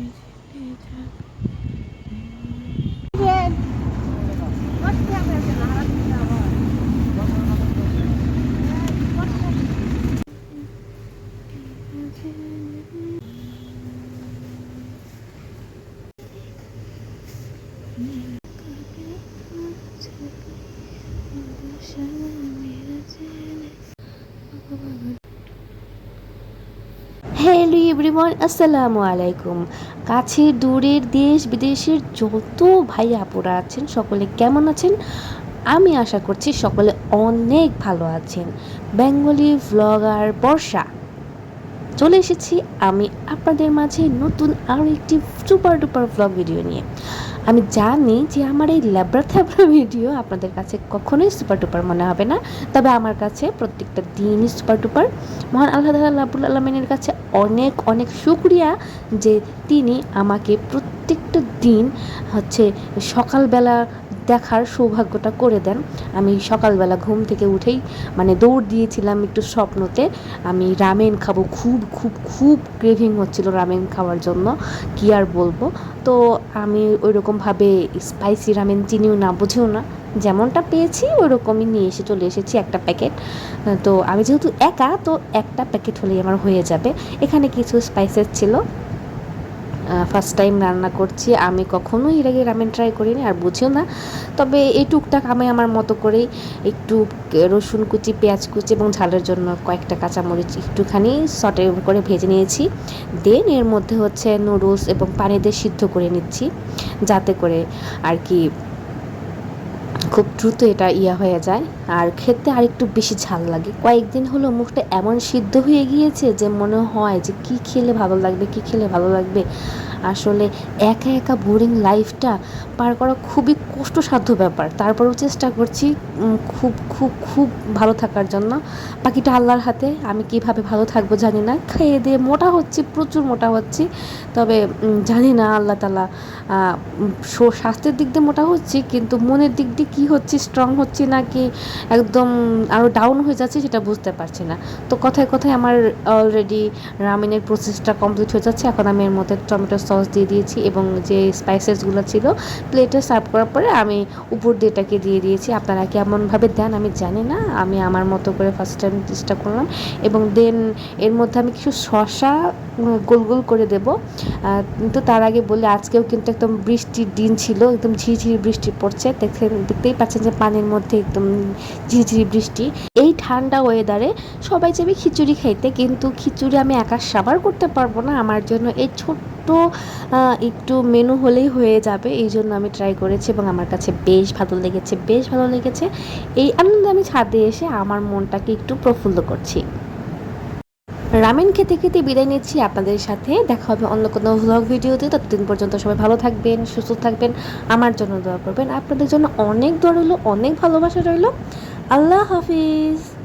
第一天一天 hello everyone, আসসালামু আলাইকুম। কাছে দূরের দেশ বিদেশের যত ভাই আপুরা আছেন, সকলে কেমন আছেন? আমি আশা করছি সকলে অনেক ভালো আছেন। বেঙ্গলি ভ্লগার বর্ষা। চলে এসেছি আমি আপনাদের মাঝে নতুন আরও একটি সুপার ডুপার ভ্লগ ভিডিও নিয়ে। আমি জানি যে আমার এই ল্যাবরা থ্যাবরা ভিডিও আপনাদের কাছে কখনোই সুপার টুপার মনে হবে না, তবে আমার কাছে প্রত্যেকটা দিনই সুপার টুপার মহান আল্লাহ রাবুল আলমিনের কাছে অনেক অনেক শুক্রিয়া যে তিনি আমাকে প্রত্যেকটা দিন হচ্ছে সকালবেলা দেখার সৌভাগ্যটা করে দেন। আমি সকালবেলা ঘুম থেকে উঠেই মানে দৌড় দিয়েছিলাম একটু স্বপ্নতে। আমি রামেন খাব, খুব খুব খুব ক্রেভিং হচ্ছিল রামেন খাওয়ার জন্য। কি আর বলব? তো আমি ওই রকমভাবে স্পাইসি রামেন চিনিও না, বুঝেও না। যেমনটা পেয়েছি ওই রকমই নিয়ে এসে চলে এসেছি একটা প্যাকেট তো আমি যেহেতু একা, তো একটা প্যাকেট হলেই আমার হয়ে যাবে। এখানে কিছু স্পাইসেস ছিল। ফার্স্ট টাইম রান্না করছি। আমি কখনোই এর আগে রামেন ট্রাই করিনি, আর বুঝিও না। তবে এই টুকটাক আমি আমার মতো করেই একটু রসুন কুচি, পেঁয়াজ কুচি এবং ঝালের জন্য কয়েকটা কাঁচামরিচ একটুখানি সটে করে ভেজে নিয়েছি। দেন এর মধ্যে হচ্ছে নুডলস এবং পানি দিয়ে সিদ্ধ করে নিচ্ছি, যাতে করে আর কি খুব দ্রুত এটা ইয়া হয়ে যায়। আর খেতে আর একটু বেশি ঝাল লাগে। কয়েকদিন হলো মুখটা এমন সিদ্ধ হয়ে গিয়েছে যে মনে হয় যে কি খেলে ভালো লাগবে, কি খেলে ভালো লাগবে। আসলে একা একা বোরিং লাইফটা পার করা খুবই কষ্টসাধ্য ব্যাপার। তারপরেও চেষ্টা করছি খুব খুব খুব ভালো থাকার জন্য। বাকিটা আল্লাহর হাতে। আমি কীভাবে ভালো থাকব জানি না। খেয়ে দিয়ে মোটা হচ্ছি, প্রচুর মোটা হচ্ছি। তবে জানি না আল্লাহ তালা স্বাস্থ্যের দিক দিয়ে মোটা হচ্ছি, কিন্তু মনের দিক দিয়ে হচ্ছে স্ট্রং হচ্ছে না কি একদম আরও ডাউন হয়ে যাচ্ছে সেটা বুঝতে পারছি না। তো কথায় কথায় আমার অলরেডি রামিনের প্রসেসটা কমপ্লিট হয়ে যাচ্ছে। এখন আমি এর মধ্যে টমেটো সস দিয়ে দিয়েছি এবং যে স্পাইসেসগুলো ছিল প্লেটে সার্ভ করার পরে আমি উপর দিয়ে এটাকে দিয়ে দিয়েছি। আপনারা কেমনভাবে দেন আমি জানি না। আমি আমার মতো করে ফার্স্ট টাইম চেষ্টা করলাম এবং দেন এর মধ্যে আমি কিছু শশা গোল গোল করে দেব। কিন্তু তার আগে বলে, আজকেও কিন্তু একদম বৃষ্টির দিন ছিল, একদম ঝিরঝিরি বৃষ্টি পড়ছে। দেখতে দেখতেই পাচ্ছেন যে পানির মধ্যে একদম ঝিরঝিরি বৃষ্টি। এই ঠান্ডা ওয়েদারে সবাই যাবে খিচুড়ি খাইতে, কিন্তু খিচুড়ি আমি একা সাবার করতে পারব না। আমার জন্য এই ছোট্ট একটু মেনু হলেই হয়ে যাবে। এই জন্য আমি ট্রাই করেছি এবং আমার কাছে বেশ ভালো লেগেছে, বেশ ভালো লেগেছে। এই আনন্দে আমি ছাদে এসে আমার মনটাকে একটু প্রফুল্ল করছি। রামেন খেতে খেতে বিদায় নিচ্ছি আপনাদের সাথে। দেখা হবে অন্য কোনো ভ্লগ ভিডিওতে। ততদিন পর্যন্ত সবাই ভালো থাকবেন, সুস্থ থাকবেন, আমার জন্য দোয়া করবেন। আপনাদের জন্য অনেক দোয়া রইল, অনেক ভালোবাসা রইল। আল্লাহ হাফিজ।